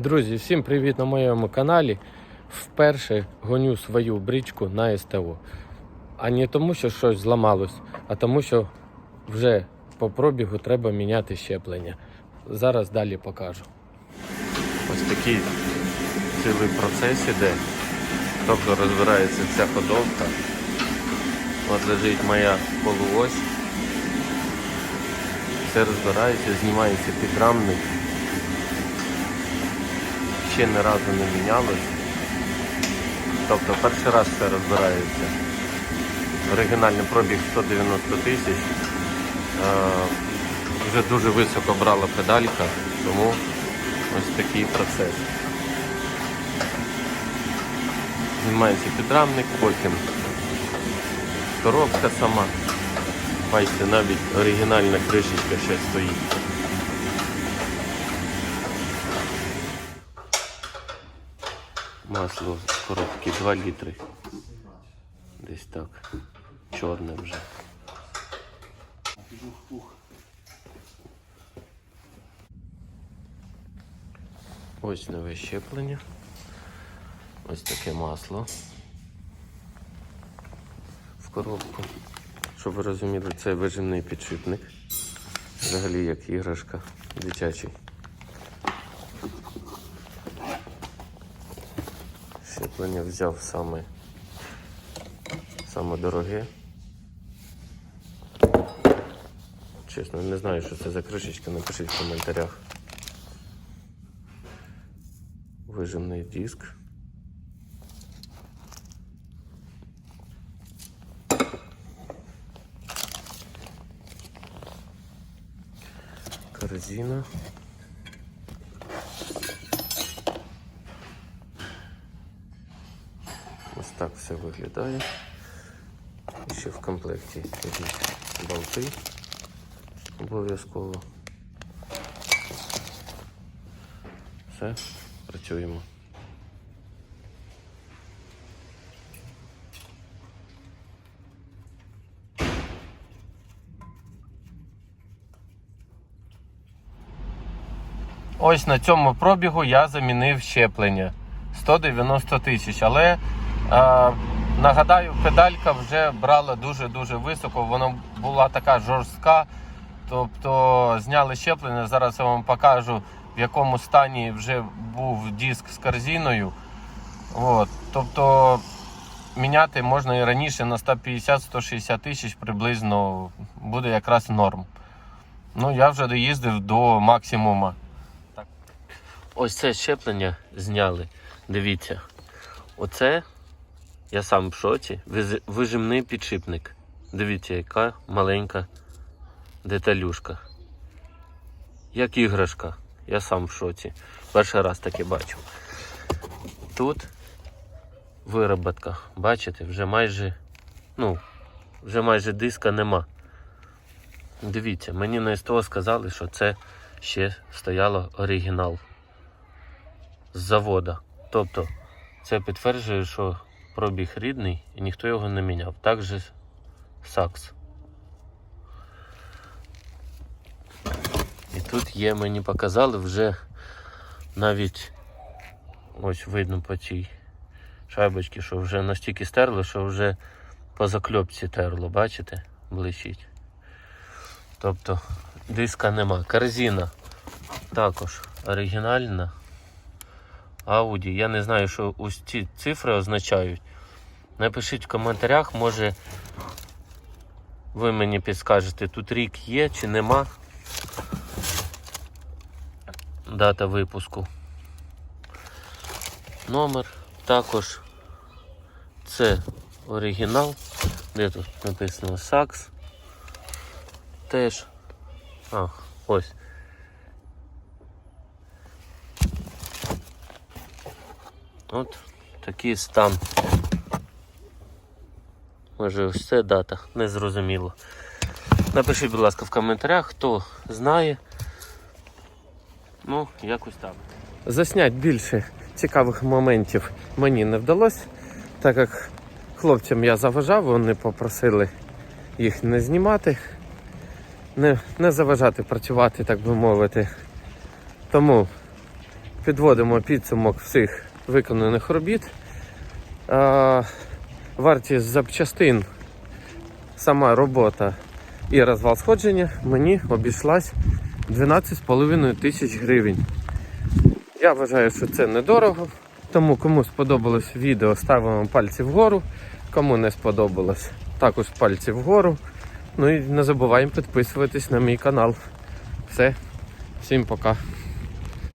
Друзі, всім привіт на моєму каналі. Вперше гоню свою бричку на СТО. А не тому, що щось зламалось, а тому, що вже по пробігу треба міняти щеплення. Зараз далі покажу. Ось такий цілий процес іде. Тобто розбирається ця ходовка. От лежить моя полуось. Все розбирається, знімається підрамник ще ні разу не мінялось. Тобто перший раз все розбирається. Оригінальний пробіг 190 тисяч. Е, Вже дуже високо брала педалька, тому ось такий процес. Знімається підрамник, потім коробка сама. Бачите, навіть оригінальна кришечка ще стоїть. Масло з коробки 2 літри. Десь так. Чорне вже. Ось нове щеплення. Ось таке масло в коробку. Щоб ви розуміли, це вижимний підшипник. Взагалі як іграшка дитячий. Щеплення взяв саме, саме дороге. Чесно, не знаю, що це за кришечка, напишіть в коментарях. Вижимний диск. Корзина. Ось так все виглядає. І ще в комплекті йдуть болти обов'язково. Все, працюємо. Ось на цьому пробігу я замінив щеплення 190 тисяч. Але нагадаю, педалька вже брала дуже-дуже високо. Вона була така жорстка. Тобто зняли щеплення. Зараз я вам покажу, в якому стані вже був диск з корзиною. От. Тобто міняти можна і раніше на 150-160 тисяч приблизно буде якраз норм. Ну, я вже доїздив до максимума. Ось це щеплення зняли. Дивіться. Оце я сам в шоці. Вижимний підшипник. Дивіться, яка маленька деталюшка. Як іграшка. Я сам в шоці. Перший раз таке бачу. Тут вироботка. Бачите, вже майже, ну, вже майже диска нема. Дивіться, мені на СТО сказали, що це ще стояло оригінал з завода. Тобто це підтверджує, що пробіг рідний і ніхто його не міняв. Так же сакс. І тут є, мені показали вже навіть ось видно по цій шайбочці, що вже настільки стерло, що вже по закльопці терло, бачите? Блищить. Тобто диска нема. Корзина також оригінальна. Ауді. Я не знаю, що ось ці цифри означають. Напишіть в коментарях, може ви мені підскажете, тут рік є чи нема. Дата випуску. Номер також це оригінал. Де тут написано Сакс. Теж. А, ось. От такий стан. Може ось це дата, не зрозуміло. Напишіть, будь ласка, в коментарях, хто знає. Ну, якось так. Заснять більше цікавих моментів мені не вдалося, так як хлопцям я заважав, вони попросили їх не знімати, не, не заважати працювати, так би мовити. Тому підводимо підсумок всіх виконаних робіт. Вартість запчастин, сама робота і розвал сходження мені обійшлась 12,5 тисяч гривень. Я вважаю, що це недорого. Тому кому сподобалось відео, ставимо пальці вгору. Кому не сподобалось, також пальці вгору. Ну і не забуваємо підписуватись на мій канал. Все, всім пока.